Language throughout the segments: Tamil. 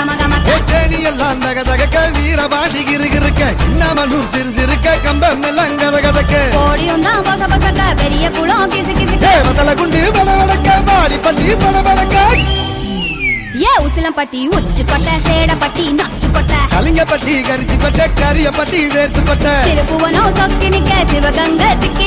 எல்லாம் தக தகக்க வீரபாண்டி கிருகிருக்க சின்னமனூர் சிறு சிறுக்க கம்பம் எல்லாம் கத கதக்க கோடியும் தான் பச பசக்க பெரிய குளம் கிசு கிசுக்க தேவதல குண்டு பட வடக்க பாடி பள்ளி பட வடக்க ஏ உசிலம்பட்டி உச்சுக்கொட்டை சேடப்பட்டி நச்சுக்கொட்டை. கலிங்கப்பட்டி கரிச்சி பட்ட கரியப்பட்டி வேத்து பட்ட திருப்புவனம் சொக்கி நிக்க சிவகங்க திக்கி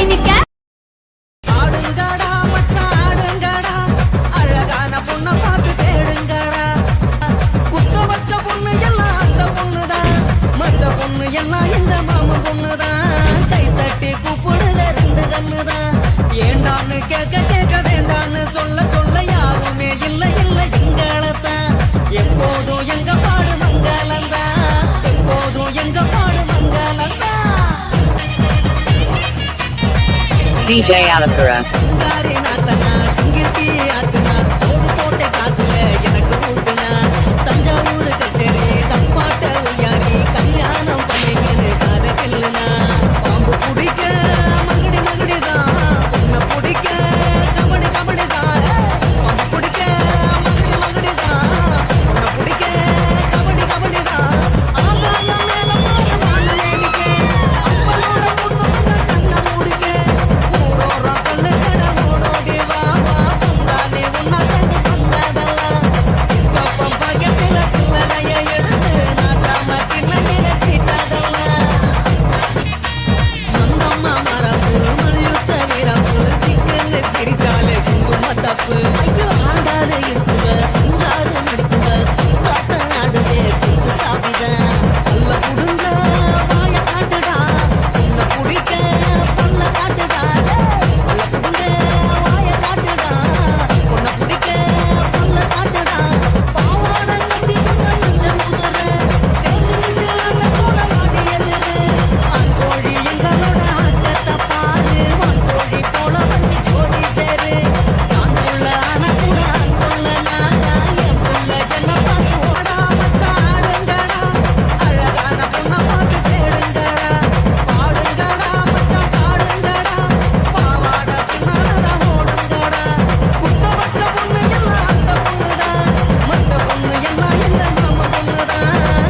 எல்லாம் இந்த மாமா பொண்ணுதான்? கை தட்டி கூப்பிடுத ரெண்டு கண்ணுதான். ஏண்டான்னு கேட்க கேட்க வேண்டான்னு சொல்ல சொல்ல யாருமே இல்ல இல்ல எங்களத்தான். எப்போதும் எங்க பாடு மங்களந்தான் எப்போதும் எங்க பாடு மங்களந்தான் DJ Alapura. சிரிச்சாலே சிந்தும் தப்பு. ஐயோ அஞ்சாறு குத்து சாப்பிதான் மாமா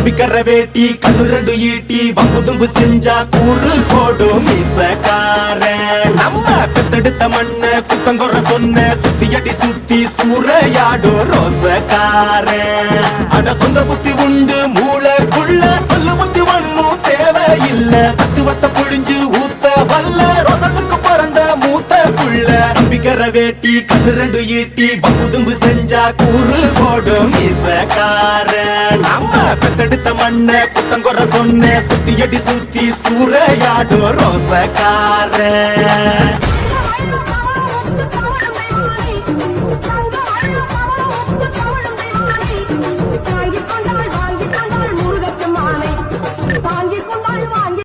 கம்பிக்கர வேட்டி கண்ணு ரெண்டு ஈட்டி வம்பு தும்பு செஞ்சா கூறு போடும் மீசக்கார. நம்ம பெத்தெடுத்த மண்ண குத்தங்குற சொன்ன சுத்தி அடி சுத்தி சூறையாடும் ரோசக்கார. அட சொந்த புத்தி உண்டு மூளைக்குள்ள சொல்லு புத்தி ஒண்ணும் தேவையில்லை. தத்துவத்தை புழிஞ்சு ஊத்த வல்ல ரோசத்துக்கு பிறந்த மூத்த புள்ள நம்பிக்கிற வேட்டி கண்ணு ரெண்டு ஈட்டி வம்பு செஞ்சா கூறு போடும் இசக்கார. நம்ம பெத்தெடுத்த மண்ண குத்தங்குற சொன்ன சுத்தி அடி சுத்தி சூறையாடும் ரோசக்கார.